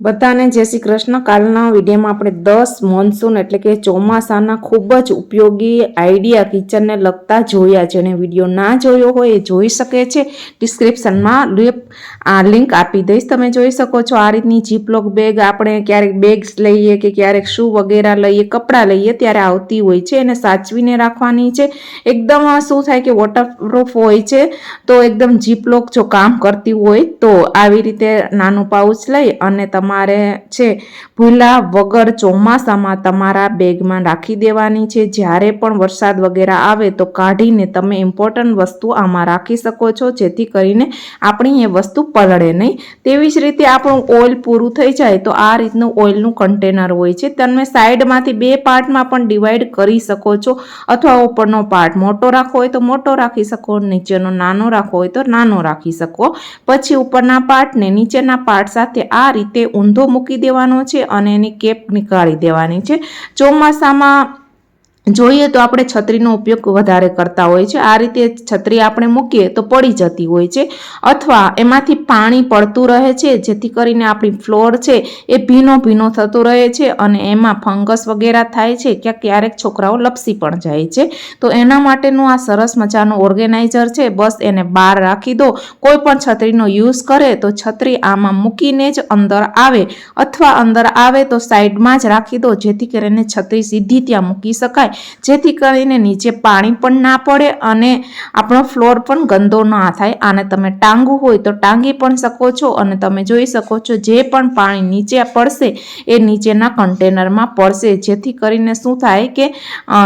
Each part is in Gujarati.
બધાને જય શ્રી કૃષ્ણ. કાલના વિડીયોમાં આપણે દસ મોન્સૂન એટલે કે ચોમાસાના ખૂબ જ ઉપયોગી આઈડિયા કિચનને લગતા જોયા જેને વીડિયો ના જોયો હોય એ જોઈ શકે છે. ડિસ્ક્રિપ્શનમાં આ લિંક આપી દઈશ. તમે જોઈ શકો છો આ રીતની જીપલોક બેગ આપણે ક્યારેક બેગ્સ લઈએ કે ક્યારેક શૂ વગેરે લઈએ, કપડાં લઈએ ત્યારે આવતી હોય છે એને સાચવીને રાખવાની છે. એકદમ શું થાય કે વોટરપ્રૂફ હોય છે, તો એકદમ જીપલોક જો કામ કરતી હોય તો આવી રીતે નાનું પાઉચ લઈ અને તમારે છે. ભૂલા વગર ચોમાસામાં તમારા બેગમાં રાખી દેવાની છે. જ્યારે પણ વરસાદ વગેરે આવે તો કાઢીને તમે ઇમ્પોર્ટન્ટ વસ્તુ આમાં રાખી શકો છો. જેથી કરીને આપણી એ વસ્તુ પલળે નહીં. તેવી જ રીતે આપણું ઓઇલ પૂરું થઈ જાય તો આ રીતનું ઓઇલનું કન્ટેનર હોય છે. તમે સાઈડમાંથી બે પાર્ટમાં પણ ડિવાઈડ કરી શકો છો. અથવા ઉપરનો પાર્ટ મોટો રાખવો હોય તો મોટો રાખી શકો. નીચેનો નાનો રાખવો હોય તો નાનો રાખી શકો. પછી ઉપરના પાર્ટને નીચેના પાર્ટ સાથે આ રીતે ઊંધો મૂકી દેવાનો છે અને એની કેપ નીકાળી દેવાની છે. ચોમાસામાં જોઈએ તો આપણે છત્રીનો ઉપયોગ વધારે કરતા હોય છે. આ રીતે છત્રી આપણે મૂકીએ તો પડી જતી હોય છે અથવા એમાંથી પાણી પડતું રહે છે. જેથી કરીને આપણી ફ્લોર છે એ ભીનો ભીનો થતો રહે છે અને એમાં ફંગસ વગેરે થાય છે ક્યાંક ક્યારેક છોકરાઓ લપસી પણ જાય છે. તો એના માટેનું આ સરસ મજાનું ઓર્ગેનાઇઝર છે. બસ એને બહાર રાખી દો. કોઈ પણ છત્રીનો યુઝ કરે તો છત્રી આમાં મૂકીને જ અંદર આવે અથવા અંદર આવે તો સાઈડમાં જ રાખી દો. જેથી કરીને છત્રી સીધી ત્યાં મૂકી શકાય. જેથી કરીને નીચે પાણી પણ ના પડે અને આપણો ફ્લોર પણ ગંદો ના થાય. આને તમે ટાંગવું હોય તો ટાંગી પણ શકો છો અને તમે જોઈ શકો છો જે પણ પાણી નીચે પડશે એ નીચેના કન્ટેનરમાં પડશે. જેથી કરીને શું થાય કે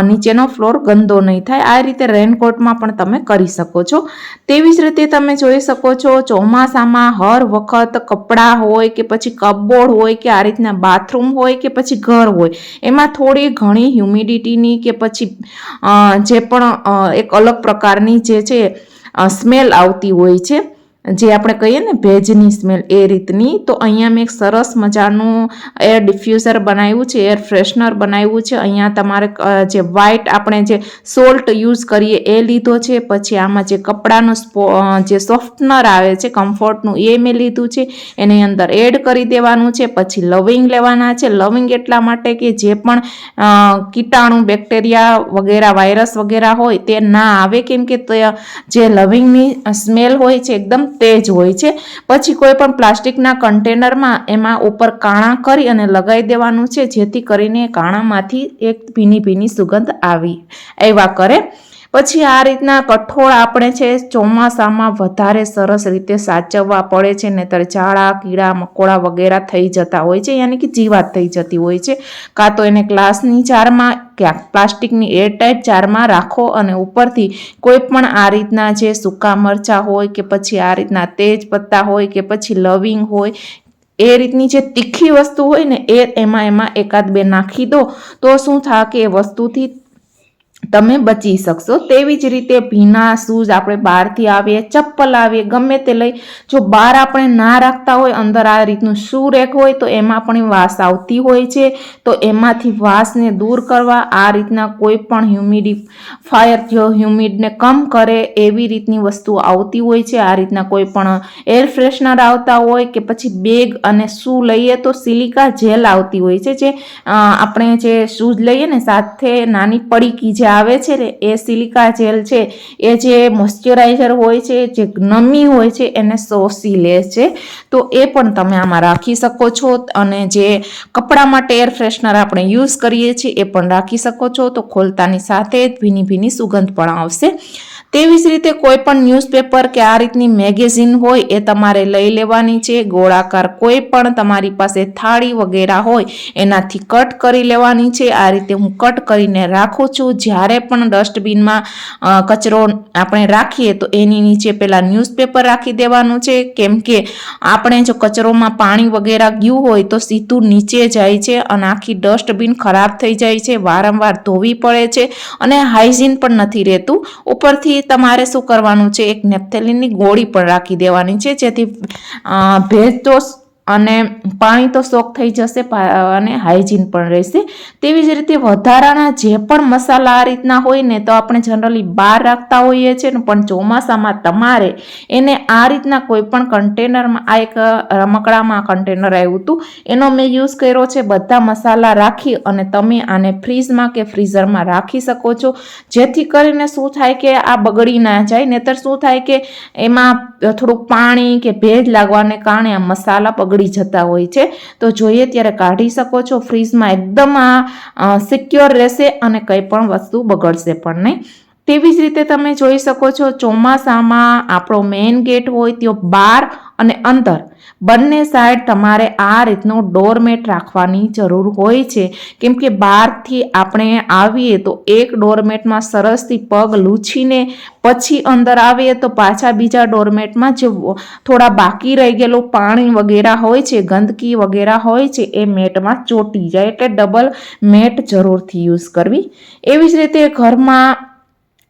નીચેનો ફ્લોર ગંદો નહીં થાય. આ રીતે રેનકોટમાં પણ તમે કરી શકો છો. તેવી જ રીતે તમે જોઈ શકો છો ચોમાસામાં હર વખત કપડાં હોય કે પછી કપબોર્ડ હોય કે આ રીતના બાથરૂમ હોય કે પછી ઘર હોય, એમાં થોડી ઘણી હ્યુમિડિટીની કે પછી જે પણ એક અલગ પ્રકારની જે છે સ્મેલ આવતી હોય છે જે આપણે કહીએ ને ભેજની સ્મેલ એ રીતની, તો અહીંયા મેં એક સરસ મજાનું એર ડિફ્યુઝર બનાવ્યું છે એર ફ્રેશનર બનાવ્યું છે. અહીંયા તમારે જે વ્હાઇટ આપણે જે સોલ્ટ યુઝ કરીએ એ લીધો છે. પછી આમાં જે કપડાનું જે સોફ્ટનર આવે છે કમ્ફર્ટનું એ મેં લીધું છે. એની અંદર એડ કરી દેવાનું છે. પછી લવિંગ લેવાના છે. લવિંગ એટલા માટે કે જે પણ કીટાણુ બેક્ટેરિયા વગેરે વાયરસ વગેરે હોય તે ના આવે. કેમ કે જે લવિંગની સ્મેલ હોય છે, એકદમ તેજ હોય છે. પછી કોઈ પણ પ્લાસ્ટિકના કન્ટેનરમાં એમાં ઉપર કાણા કરી અને લગાવી દેવાનું છે, જેથી કરીને કાણામાંથી એક ભીની ભીની સુગંધ આવી. આવ્યા કરે. પછી આ રીતના કઠોળ આપણે છે ચોમાસામાં વધારે સરસ રીતે સાચવવા પડે છે, નહીતર ઝાડા, કીડા, મકોડા વગેરે થઈ જતા હોય છે, યાની કે જીવાત થઈ જતી હોય છે. કાં તો એને ગ્લાસની જારમાં ક્યાંક પ્લાસ્ટિકની એરટાઈટ જારમાં રાખો અને ઉપરથી કોઈ પણ આ રીતના જે સૂકા મરચાં હોય કે પછી આ રીતના તેજ પત્તા હોય કે પછી લવિંગ હોય, એ રીતની જે તીખી વસ્તુ હોય ને એ એમાં એમાં એકાદ બે નાખી દો, તો શું થાય કે એ વસ્તુથી તમે બચી શકશો. તેવી જ રીતે ભીના શૂઝ આપણે બહારથી આવીએ, ચપ્પલ આવીએ, ગમે તે લઈ, જો બહાર આપણે ના રાખતા હોય, અંદર આ રીતનું શૂ રેક હોય, તો એમાં પણ વાસ આવતી હોય છે. તો એમાંથી વાસને દૂર કરવા, આ રીતના કોઈ પણ હ્યુમિડી, ફાયર જો હ્યુમિડને કમ કરે, એવી રીતની વસ્તુ આવતી હોય છે. આ રીતના કોઈ પણ એર ફ્રેશનર આવતા હોય કે પછી બેગ અને શૂ લઈએ, તો સિલિકા જેલ આવતી હોય છે જે આપણે જે શૂઝ લઈએ ને, સાથે નાની પડીકી જે આવે છે ને, એ સિલિકા જેલ છે, એ જે મોઇશ્ચરાઇઝર હોય છે, જે નમી હોય છે, એને શોષી લે છે. તો એ પણ તમે આમાં રાખી શકો છો અને જે કપડા માટે એર ફ્રેશનર આપણે યુઝ કરીએ છીએ, એ પણ રાખી શકો છો. તો ખોલતાની સાથે જ ભીની ભીની સુગંધ પણ આવશે. તેવી જ રીતે કોઈ પણ ન્યૂઝપેપર કે આ રીતની મેગેઝિન હોય એ તમારે લઈ લેવાની છે. ગોળાકાર કોઈ પણ તમારી પાસે થાળી વગેરે હોય એનાથી કટ કરી લેવાની છે. આ રીતે હું કટ કરીને રાખું છું. જ્યારે પણ ડસ્ટબિનમાં કચરો આપણે રાખીએ તો એની નીચે પહેલાં ન્યૂઝપેપર રાખી દેવાનું છે. કેમ કે આપણે જો કચરોમાં પાણી વગેરે ગયું હોય તો સીધું નીચે જાય છે અને આખી ડસ્ટબિન ખરાબ થઈ જાય છે. વારંવાર ધોવી પડે છે અને હાઇજીન પણ નથી રહેતું. ઉપરથી તમારે શું કરવાનું છે? એક નેપ્થેલિનની ગોળી પણ રાખી દેવાની છે જેથી ભેજ તો અને પાણી તો સોક થઈ જશે અને હાઇજીન પણ રહેશે. તેવી જ રીતે વધારાના જે પણ મસાલા આ રીતના હોય ને, તો આપણે જનરલી બહાર રાખતા હોઈએ છીએ ને, પણ ચોમાસામાં તમારે એને આ રીતના કોઈ પણ કન્ટેનરમાં આ એક રમકડામાં કન્ટેનર આવ્યું હતું, એનો મેં યુઝ કર્યો છે, બધા મસાલા રાખી અને તમે આને ફ્રીઝમાં કે ફ્રીઝરમાં રાખી શકો છો. જેથી કરીને શું થાય કે આ બગડી ના જાય, નહીતર શું થાય કે એમાં થોડુંક પાણી કે ભેજ લાગવાને કારણે આ મસાલા બગડી જતા હોય છે. તો જોઈએ ત્યારે કાઢી શકો છો. ફ્રીઝમાં એકદમ આ સિક્યોર રહેશે અને કંઈ પણ વસ્તુ બગડશે પણ નહીં. તેવી જ રીતે તમે જોઈ શકો છો, ચોમાસામાં આપણો મેઇન ગેટ હોય તો બહાર અને અંદર. બંને સાઈડ તમારે આ રીતનું ડોરમેટ રાખવાની જરૂર હોય છે. કેમ કે બહારથી આપણે આવીએ તો એક ડોરમેટમાં સરસથી પગ લૂછીને પછી અંદર આવીએ તો પાછા બીજા ડોરમેટમાં જે થોડા બાકી રહી ગયેલું પાણી વગેરે હોય છે, ગંદકી વગેરે હોય છે, એ મેટમાં ચોટી જાય એટલે ડબલ મેટ જરૂરથી યુઝ કરવી. એવી જ રીતે ઘરમાં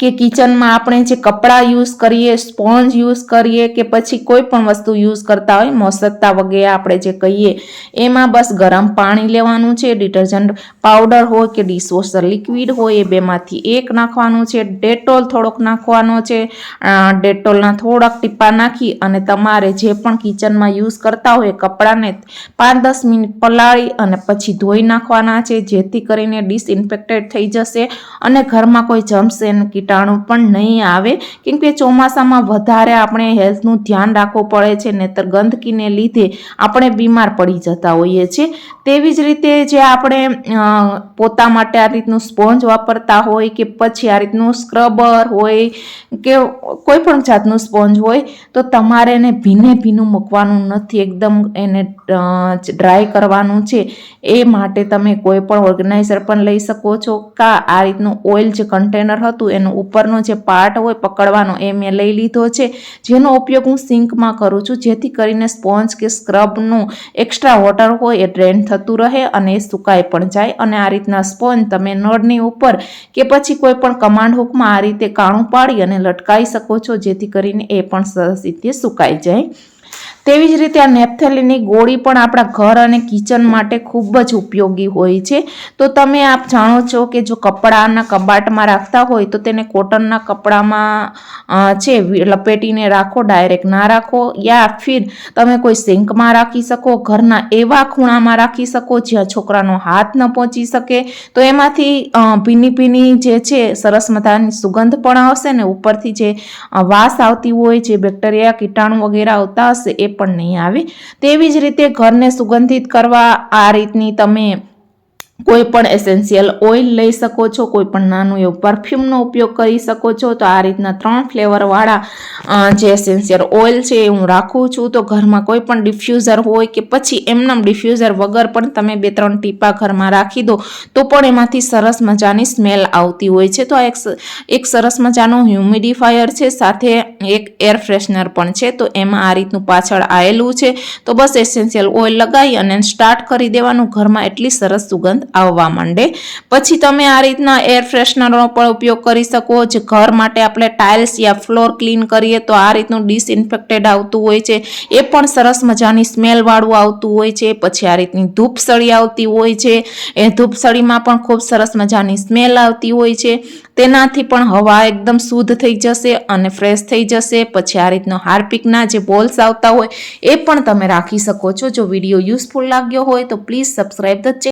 કે કિચનમાં આપણે જે કપડાં યુઝ કરીએ, સ્પોન્જ યુઝ કરીએ કે પછી કોઈ પણ વસ્તુ યુઝ કરતા હોય, મોસકતા વગેરે આપણે જે કહીએ, એમાં બસ ગરમ પાણી લેવાનું છે, ડિટર્જન્ટ પાવડર હોય કે ડિશવોશર લિક્વિડ હોય, એ બેમાંથી એક નાખવાનું છે, ડેટોલ થોડોક નાખવાનો છે ડેટોલના થોડાક ટીપા નાખી અને તમારે જે પણ કિચનમાં યુઝ કરતા હોય કપડાને પાંચ દસ મિનિટ પલાળી અને પછી ધોઈ નાખવાના છે, જેથી કરીને ડિસઇન્ફેક્ટેડ થઈ જશે અને ઘરમાં કોઈ જમ્સ એન્ડ કીટાણુ પણ નહીં આવે. કેમ કે ચોમાસામાં વધારે આપણે હેલ્થનું ધ્યાન રાખવું પડે છે, નહીતર ગંદકીને લીધે આપણે બીમાર પડી જતા હોઈએ છીએ. તેવી જ રીતે જે આપણે પોતા માટે આ રીતનું સ્પોન્જ વાપરતા હોય કે પછી આ રીતનું સ્ક્રબર હોય કે કોઈ પણ જાતનું સ્પોન્જ હોય, તો તમારે એને ભીને ભીનું મૂકવાનું નથી. એકદમ એને ડ્રાય કરવાનું છે. એ માટે તમે કોઈ પણ ઓર્ગેનાઇઝર પણ લઈ શકો છો. કા આ રીતનું ઓઇલ જે કન્ટેનર હતું, એનું ઉપરનો જે પાર્ટ હોય પકડવાનો એ મેં લઈ લીધો છે. જેનો ઉપયોગ હું સિંકમાં કરું છું. જેથી કરીને સ્પોન્જ કે સ્ક્રબનું એક્સ્ટ્રા વોટર હોય એ ડ્રેન થતું રહે અને એ સુકાઈ પણ જાય. અને આ રીતના સ્પોન્જ તમે નળની ઉપર કે પછી કોઈ પણ કમાન્ડ હુકમાં આ રીતે કાણું પાડી અને લટકાવી શકો છો. જેથી કરીને એ પણ સરસ રીતે સુકાઈ જાય. તેવી જ રીતે આ નેપથેલીની ગોળી પણ આપણા ઘર અને કિચન માટે ખૂબ જ ઉપયોગી હોય છે. તો તમે આપ જાણો છો કે જો કપડાના કબાટમાં રાખતા હોય તો તેને કોટનના કપડામાં છે લપેટીને રાખો, ડાયરેક્ટ ના રાખો યા ફિર તમે કોઈ સિંકમાં રાખી શકો, ઘરના એવા ખૂણામાં રાખી શકો જ્યાં છોકરાનો હાથ ન પહોંચી શકે. તો એમાંથી ભીની ભીની જે છે સરસ મજાની સુગંધ પણ આવશે ને ઉપરથી જે વાસ આવતી હોય, જે બેક્ટેરિયા, કીટાણુ વગેરે આવતા હશે એ પણ નહીં આવે. તેવી જ રીતે ઘરને સુગંધિત કરવા આ રીતની તમે કોઈ પણ એસેન્શિયલ ઓઇલ લઈ શકો છો, કોઈ પણ નાનું એવું પરફ્યુમનો ઉપયોગ કરી શકો છો. તો આ રીતના ત્રણ ફ્લેવરવાળા જે એસેન્શિયલ ઓઇલ છે એ હું રાખું છું. તો ઘરમાં કોઈ પણ ડિફ્યુઝર હોય કે પછી એમનામ ડિફ્યુઝર વગર પણ તમે બે ત્રણ ટીપા ઘરમાં રાખી દો, તો પણ એમાંથી સરસ મજાની સ્મેલ આવતી હોય છે. તો આ એક સરસ મજાનો હ્યુમિડિફાયર છે, સાથે એક એર ફ્રેશનર પણ છે. તો એમાં આ રીતનું પાછળ આવેલું છે. તો બસ એસેન્શિયલ ઓઇલ લગાવી અને સ્ટાર્ટ કરી દેવાનું. ઘરમાં એટલી સરસ સુગંધ આવવા માંડે. પછી તમે આ રીતના એર ફ્રેશનરનો પણ ઉપયોગ કરી શકો. જે ઘર માટે આપણે ટાઇલ્સ યા ફ્લોર ક્લીન કરીએ તો આ રીતનું ડિસઇન્ફેક્ટેડ આવતું હોય છે. એ પણ સરસ મજાની સ્મેલવાળું આવતું હોય છે. પછી આ રીતની ધૂપસળી આવતી હોય છે. એ ધૂપસળીમાં પણ ખૂબ સરસ મજાની સ્મેલ આવતી હોય છે. તેનાથી પણ હવા એકદમ શુદ્ધ થઈ જશે અને ફ્રેશ થઈ જશે. પછી આ રીતનો હાર્પિકના જે બોલ્સ આવતા હોય, એ પણ તમે રાખી શકો છો. જો વીડિયો યુઝફુલ લાગ્યો હોય તો પ્લીઝ સબસ્ક્રાઈબ ધ